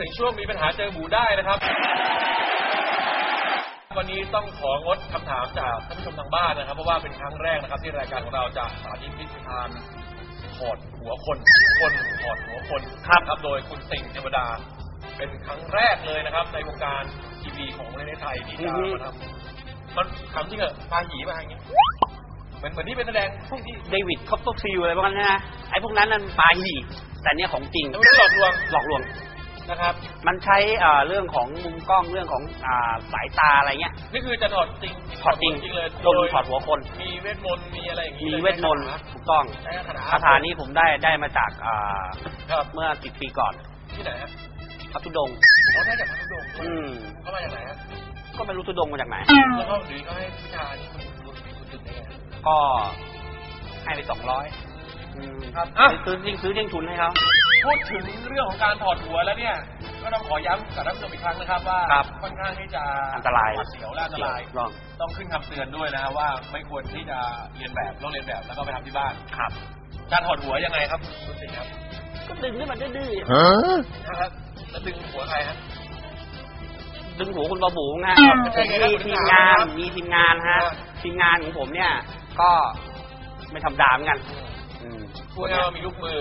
ถึงช่วงมีปัญหาเจอหมูได้นะครับ วันนี้ต้องของดคำถามจากท่านผู้ชมทางบ้านนะครับ เพราะว่าเป็นครั้งแรกนะครับ ที่รายการของเราจะสาธิตพิธีการถอดหัวคนคนถอดหัวคนครับครับโดยคุณสิงห์เทวดา เป็นครั้งแรกเลยนะครับ ในวงการทีวีของประเทศไทยที่จะมาทำมันคำที่เหอะพาหีมาอย่างนี้ เหมือนเหมือนที่เป็นแสดงพวกที่เดวิดคอปเปอร์ฟิลอะไรพวกนั้นนะไอ้พวกนั้นนั่นปาหีแต่เนี้ยของจริงไม่ได้หลอกลวงหลอกลวงะครับ มันใช้เรื่องของมุมกล้องเรื่องของสายตาอะไรเงี้ย นี่คือจะถอดจริงถอดจริงจริงเลยโดงถอดหัวคน มีเวทมนต์มีอะไรอย่างนี้มีเวทมนต์ถูกต้องใช้คาถานี้ผมได้ได้มาจากเมื่อสิบปีก่อนที่ไหนฮะพระธุดงเขาได้จากพระธุดงอืมเขามาจากไหนฮะก็ไม่รู้ธุดงมาจากไหน แล้วก็หรือก็ให้พิจชายที่คุณรู้คุณถึงได้ก็ให้ไปสองร้อยครับซื้อจริงซื้อจริงทุนให้เขา พูดถึงเรื่องของการถอดหัวแล้วเนี่ย ก็ต้องขอย้ำกับท่านผู้ชมอีกครั้งนะครับว่าค่อนข้างที่จะอันตรายเสียวและอันตรายต้องขึ้นคำเตือนด้วยนะครับว่าไม่ควรที่จะเรียนแบบลอกเรียนแบบแล้วก็ไปทำที่บ้าน ครับ การถอดหัวยังไงครับคุณสิงห์ครับก็ดึงให้มันดื้อนะครับแล้วดึงหัวใครฮะดึงหัวคุณบาบูนะฮะมีทีมงานมีทีมงานฮะทีมงานของผมเนี่ย ก็ไม่ทำดามกัน อืพูดง่ายๆว่ามีลูกมือ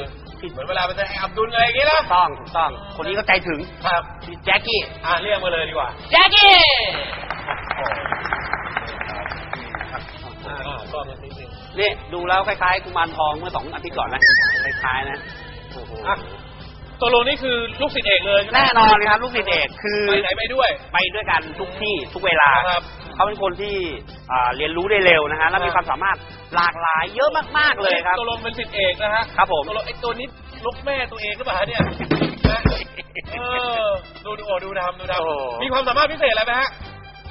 เหมือนเวลาไปแสดงอับดุลอะไรอย่างนี้นะต้องถูกต้อง คนนี้ก็ใจถึงครับแจ็คกี้อ่าเรียกมาเลยดีกว่าแจ็คกี้นี่ดูแล้วคล้ายๆกุมารทองเมื่อสองอาทิตย์ก่อนนะคล้ายๆนะโโตัวลงนี่คือลูกศิษย์เอกเลยแน่นอนครับลูกศิษย์เอกคือไปไหนไปด้วย ไปด้วยกันทุกที่ทุกเวลาครับ เขาเป็นคนที่เรียนรู้ได้เร็วนะฮะแล้วมีความสามารถหลากหลายเยอะมากๆเลยครับตกลงเป็นสิทธิเอกนะฮะครับผมตกลงไอ้ตัวนี้ลกแม่ตัวเองหรือเปล่าเนี่ยเออดูดูโอ้ดูดำดูดโอ้ำมีความสามารถพิเศษอะไรไหมฮะ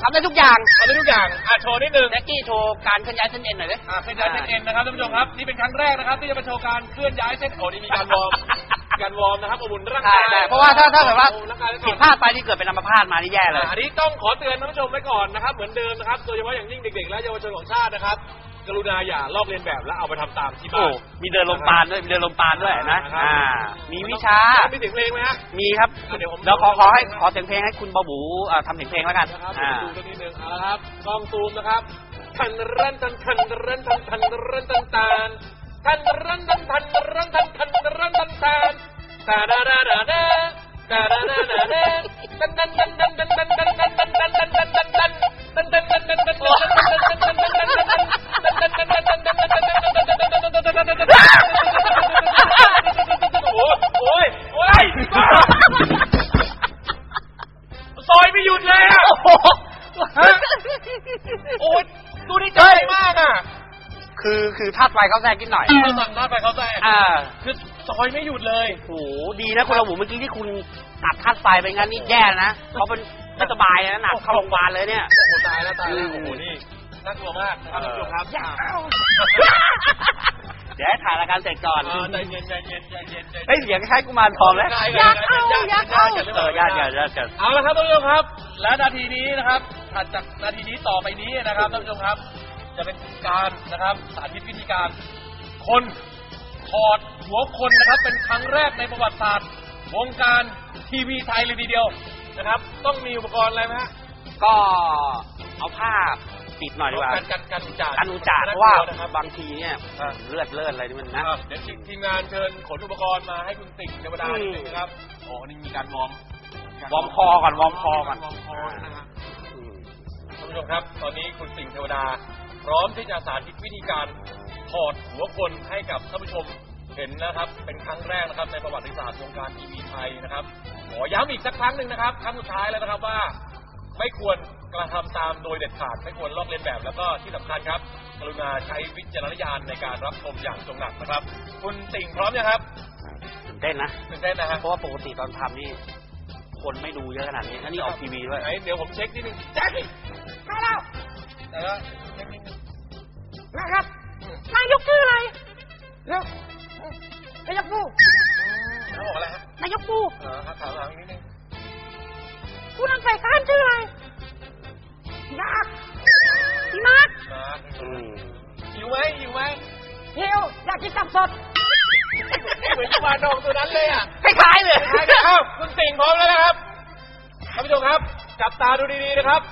ทำได้ทุกอย่างทำได้ทุกอย่างอะโชว์นิดนึง แจ็กกี้โชว์การเคลื่อนย้ายเส้นเอ็นหน่อยดิ อ่าเคลื่อนย้ายเส้นเอ็นนะครับท่านผู้ชมครับนี่เป็นครั้งแรกนะครับที่จะมาโชว์การเคลื่อนย้ายเส้นโอ้ดีมีการบอร์ม การวอร์มนะครับอบอุ่นร่างกายเพราะว่าถ้าถ้าแบบว่าผิดพลาดไปที่เกิดเป็นอัมพาตมานี่แย่เลยอันนี้ต้องขอเตือนท่านผู้ชมไว้ก่อนนะครับ เหมือนเดิมนะครับโดยเฉพาะอย่างยิ่งเด็กๆและเยาวชนของชาตินะครับกรุณาอย่าลอกเลียนแบบแล้วเอาไปทำตามที่บ้านมีเดินลมปานด้วยมีเดินลมปานด้วยนะมีวิชา มีเสียงเพลงไหมฮะมีครับเดี๋ยวผมแล้วขอขอให้ขอเสียงเพลงให้คุณบาบูทำเสียงเพลงแล้วกันอ่าดูตัวนี้หนึ่งเอาละครับกลองซูมนะครับทันเร่นทันทันเร่นทันทันเรนทันตัน ทันรันทันทันรันทันทันรันทันทันตาดาดาดาดาตาดาดาดาดันดันดันดันดันดันดันดันดันดัน คือคือธาตุไฟเขาแทรกนิดหน่อยเราสั่งหน้าไปเขาแทรกอ่า คือซอยไม่หยุดเลยโอ้โหดีนะคุณระบุเมื่อกี้ที่คุณตัดธาตุไฟไปงั้นนี่แย่นะเขาเป็นไม่สบายนะหนักเข้าโรงพยาบาลเลยเนี่ย โอ้โหตายแล้วตายแล้วอืมโอ้โหนี่น่ากลัวมากนะครับท่านผู้ชมครับเดี๋ยวให้ถ่ายรายการเสร็จก่อน อ่าใจเย็นใจเย็นใจเย็นใจเย็นเฮ้ยเสียงคล้ายกุมารทองแล้วอยากเอาอยากเอา เออญาติญาติญาติกันเอาละครับท่านผู้ชมครับ และนาทีนี้นะครับถัดจากนาทีนี้ต่อไปนี้นะครับท่านผู้ชมครับ จะเป็นการนะครับสาธิตวิธีการ คนถอดหัวคนนะครับเป็นครั้งแรกในประวัติศาสตร์ วงการทีวีไทยเลยทีเดียวนะครับ ต้องมีอุปกรณ์อะไรไหมฮะก็เอาผ้าปิดหน่อยดีกว่าการกันกันอุจจาระกันอุจจาระเพราะว่านะครับ บางทีเนี่ยอ่าเลือดเลือดอะไรนี่มันนะอะเดี๋ยวทีมงานเชิญขนอุปกรณ์มาให้คุณติ่งเทวดาอืมนิดนึงนะครับโอ้นี่มีการวอร์มวอร์มคอก่อนวอร์มคอก่อนวอร์มคอนะฮะอืมท่านผู้ชมครับ ตอนนี้คุณสิงห์เทวดาพ ร้อมที่จะสาธิตวิธีการถอดหัวคนให้กับท่านผู้ชมเห็นนะครับ เป็นครั้งแรกนะครับในประวัติศาสตร์วงการทีวีไทยนะครับขอย้ำอีกสักครั้งหนึ่งนะครับครั้งสุดท้ายแล้วนะครับว่า ไม่ควรกระทำตามโดยเด็ดขาดไม่ควรลอกเลียนแบบแล้วก็ที่สำคัญครับ กรุณาใช้วิจารณญาณในการรับชมอย่างจงหนักนะครับ คุณติ่งพร้อมยังครับตื่นเต้นนะตื่นเต้นนะฮะเพราะว่าปกติตอนทำนี่คนไม่ดูเยอะขนาดนี้แล้วนี่ออกทีวีด้วยไหนเดี๋ยวผมเช็คนิดนึงแจ็คกี้มาแล้วแต่ละเช็คนิดนึง นะครับอืมนายกชื่ออะไรเร็วนายกปูเขาบอกอะไรฮะนายกปูเออครับถามถามนิดนึงผู้นำฝ่ายค้านชื่ออะไรยากพี่มาร์คนะอืมหิวไหมหิวไหมเฮียวอยากกินตับสด เหมือนกุมารทองตัวนั้นเลยอะคล้ายๆเลยอ้าวคุณติ่งพร้อมแล้วนะฮะจับตาดูดีๆนะครับ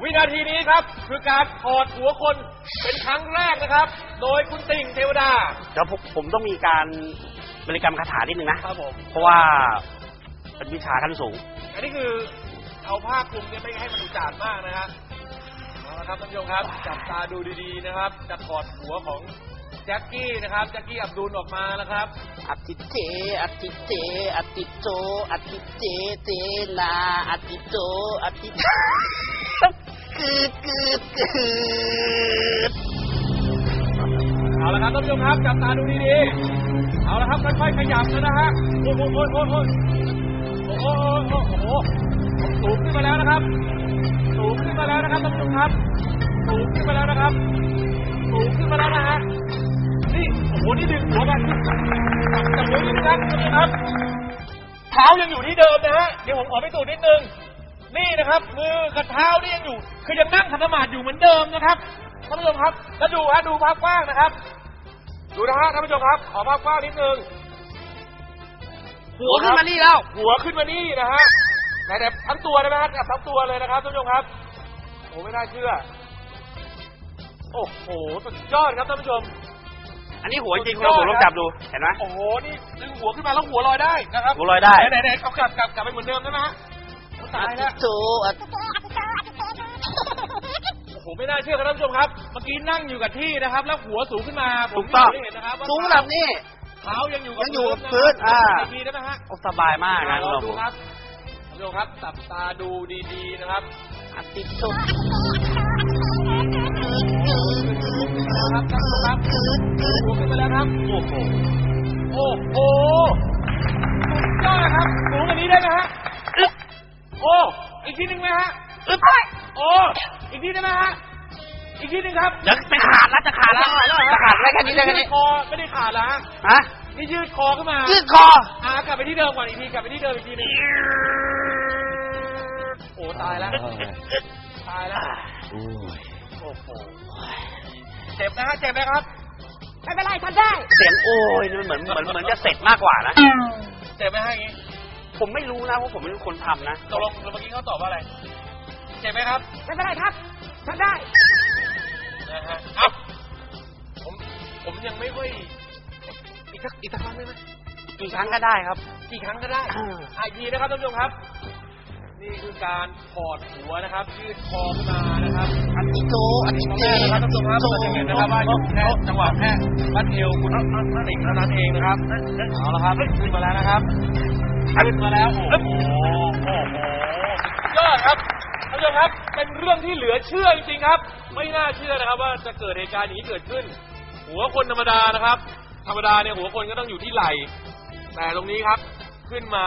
วินาทีนี้ครับ คือการถอดหัวคนเป็นครั้งแรกนะครับ โดยคุณติ่งเทวดาเดี๋ยวผมผมต้องมีการบริกรรมคาถานิดนึงนะครับผม เพราะว่าเป็นวิชาขั้นสูง อันนี้คือเอาผ้าคลุมเนี่ยไม่ให้มันอุจจาดมากนะฮะเอาละครับท่านผู้ชมครับจับตาดูดีๆนะครับ จะถอดหัวของแจ็คกี้นะครับแจ็คกี้อับดุลออกมานะครับอติเจอติเจอติโจอติเจ เจนาอติโจอติ กืดกืดกืดเอาละครับท่านผู้ชมครับจับตาดูดีๆเอาละครับค่อยๆขยับแล้วนะฮะโอ้โหโอ้โหโอ้โหโอ้โหโอ้โหสูงขึ้นมาแล้วนะครับ สูงขึ้นมาแล้วนะครับท่านผู้ชมครับ สูงขึ้นมาแล้วนะครับ สูงขึ้นมาแล้วนะฮะนี่โอ้โหนี่ดึงหัวกันจับหัวนิดนึงครับท่านผู้ชมครับเท้ายังอยู่ที่เดิมนะฮะเดี๋ยวผมขอไปสูจนิดนึง นี่นะครับ มือกับเท้านี่ยังอยู่ คือยังนั่งขัดสมาธิอยู่เหมือนเดิมนะครับท่านผู้ชมครับแล้วดูฮะดูภาพกว้างนะครับ ดูนะฮะท่านผู้ชมครับ ขอภาพกว้างนิดนึงหัวขึ้นมานี่แล้ว หัวขึ้นมานี่นะฮะไหนแต่ทั้งตัวได้ไหมฮะแบบทั้งตัวเลยนะครับท่านผู้ชมครับโอ้ไม่น่าเชื่อ โอ้โหสุดยอดครับท่านผู้ชม อันนี้หัวจริงคุณเราผมลองจับดูเห็นไหมโอ้โหนี่ดึงหัวขึ้นมาแล้วหัวลอยได้นะครับหัวลอยได้ไหนไหนๆเอากลับกลับกลับไปเหมือนเดิมได้ไหมฮะ ตายแล้วโจอติโอ้โหไม่น่าเชื่อครับท่านผู้ชมครับ เมื่อกี้นั่งอยู่กับที่นะครับ แล้วหัวสูงขึ้นมาผมถูกต้องไม่เห็นนะครับว่าสูงระดับนี้ เท้ายังอยู่กับยังอยู่กับนะพื้นอ่า อีกทีได้ไหมฮะ โอ้สบายมากนะลคุณองเราดูครับท่านผู้ชมครับจับตาดูดีๆนะครับอติโจครับท่านผู้ชมครับหัวขึ้นไปแล้วครับ โอ้โหโอ้โหสุดยอดครับสูงกว่านี้ได้ไหมฮะอึ๊บ โอ้ อีกทีหนึ่งไหมฮะอึ๊บโอ้อีกทีได้ไหมฮะ อีกทีหนึ่งครับเดี๋ยวจะขาดแล้วจะขาดแล้วจะขาดได้แค่นี้ได้แค่นี้คอไม่ได้ขาดแล้วฮะฮะนี่ยืดคอขึ้นมายืดคออ่ากลับไปที่เดิมก่อนอีกทีกลับไปที่เดิมอีกทีหนึงโอ้ตายแล้วตายแล้วโอ้โหเจ็บนะฮะเจ็บไหมครับไม่เป็นไรทำได้ เสียงโอ้ยนี่มันเหมือนเหมือนเหมือนจะเสร็จมากกว่านะ เจ็บไหมฮะอย่างงี้ ผมไม่รู้นะเพราะผมเป็นคนทำนะตกลงเมื่อกี้เขาตอบว่าอะไร เจ็บไหมครับไม่เป็นไรครับทำได้นะฮะเอ้าผมผมยังไม่ค่อยอีกสักอีกสักครั้งได้ไหมกี่ครั้งก็ได้ครับ กี่ครั้งก็ได้อ่าอะอีกทีนะครับท่านผู้ชมครับ นี่คือการถอดหัวนะครับยืดคอขึ้นมานะครับอติโจอติตรงเจแรกนะครับท่านผู้ชมครับเราจะเห็นนะครับว่าอยู่แค่จังหวะแค่วัดเอวคุณติ่งเท่านั้นเองนะครับเอาละครับขึ้นมาแล้วนะครับ ขึ้นมาแล้ว โอ้โหโอ้โหสุดยอดครับท่านผู้ชมครับ เป็นเรื่องที่เหลือเชื่อจริงๆครับ ไม่น่าเชื่อนะครับ ว่าจะเกิดเหตุการณ์อย่างนี้เกิดขึ้น หัวคนธรรมดานะครับ ธรรมดาเนี่ยหัวคนก็ต้องอยู่ที่ไหล่แต่ตรงนี้ครับ ขึ้นมา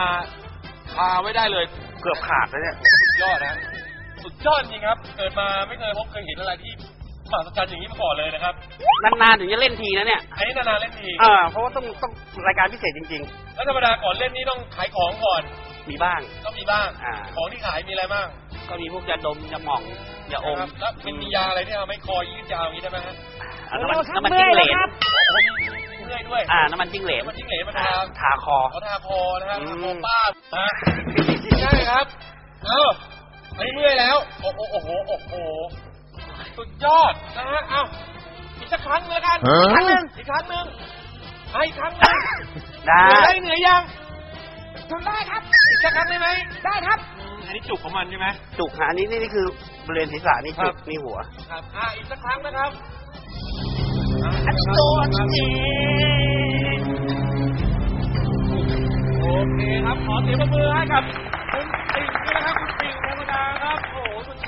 คาไว้ได้เลย เกือบขาดแล้วเนี่ย สุดยอดนะ สุดยอดจริงครับ เกิดมาไม่เคยพบเคยเห็นอะไรที่ มหัศจรรย์อย่างนี้มาก่อนเลยนะครับนานๆถึงจะเล่นทีนะเนี่ยอันนี้นานๆเล่นทีเออเพราะว่าต้องต้องรายการพิเศษจริง แล้วธรรมดาก่อนเล่นนี่ต้องขายของก่อนๆ มีบ้าง ต้องมีบ้าง อ่า ของที่ขายมีอะไรบ้างก็มีพวกยาดมยาหม่องยาอมนะครับแล้วมันมียาอะไรที่ทำให้คอยืดยาวอย่างนี้ได้ไหมฮะอ่าน้ำมันโอ้ครับน้ำมันจิ้งเหลนเมื่อยแล้วครับโอ้มีเมื่อยด้วยอ่าน้ำมันจิ้งเหลนน้ำมันจิ้งเหลนมาอ่าทาทาคอเขาทาคอนะฮะอืมทาคอป้านะฮะใช่ครับ เอออันนี้เมื่อยแล้ว โอ้โหโอ้โหโอ้โห สุดยอดนะฮะเอ้าอีกสักครั้งเลยกันอีกครั้งหนึ่งอีกครั้งหนึ่งให้อีกครั้งหนึ่งได้ เหนื่อยได้เหนื่อยยังทำได้ครับ อีกสักครั้งได้ไหมได้ครับอืมอันนี้จุกของมันใช่ไหม จุกฮะอันนี้นี่นี่คือบริเวณศีรษะนี่ครัจุบ กนี่หัว ครับอะอีกสักครั้งนะครับอันนี้โตอันนี้เจโอเคครับขอเสียงปรบมือให้กับคุณ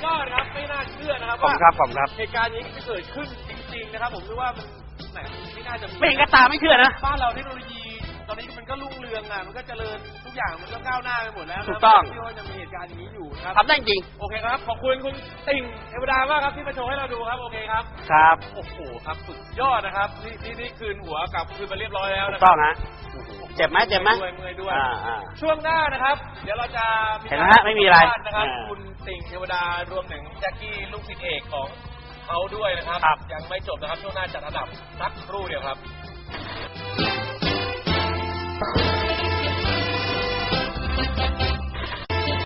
อ้โหสุดยอดนะครับไม่น่าเชื่อนะครับขอบคุณครับขอบคุณครับ เหตุการณ์นี้จะเกิดขึ้นจริง ๆ นะครับ ผมคิดว่ามันแหมไม่น่าจะมีไม่เห็นกระตาไม่เชื่อนะ บ้านเราเทคโนโลยี ตอนนี้มันก็รุ่งเรืองอะมันก็เจริญทุกอย่างมันก็ก้าวหน้าไปหมดแล้วนะถูกต้องไม่เชื่อว่าจะมีเหตุการณ์อย่างนี้อยู่นะครับ ทำได้จริง โอเคครับ ขอบคุณคุณติ่งเทวดามากครับที่มาโชว์ให้เราดูครับ โอเคครับ ครับโอ้โหครับสุดยอดนะครับ นี่นี่นี่คืนหัวกลับคืนมาเรียบร้อยแล้วถูนะกคต้รัองนะเจ็บไหมเจ็บไหมเมื่อยด้วยเมื่อยด้วย อ่าอ่า ช่วงหน้านะครับ เดี๋ยวเราจะเห็นไหมฮะไม่มีอะไรสัภาษณ์นะครับ อ่าคุณติ่งเทวดารวมถึงแจ็คกี้ลูกศิษย์เอกของเขาด้วยนะครับ ครับ ยังไม่จบนะครับ ช่วงหน้าจัดอันดับสักครู่เดียวครับ Bye.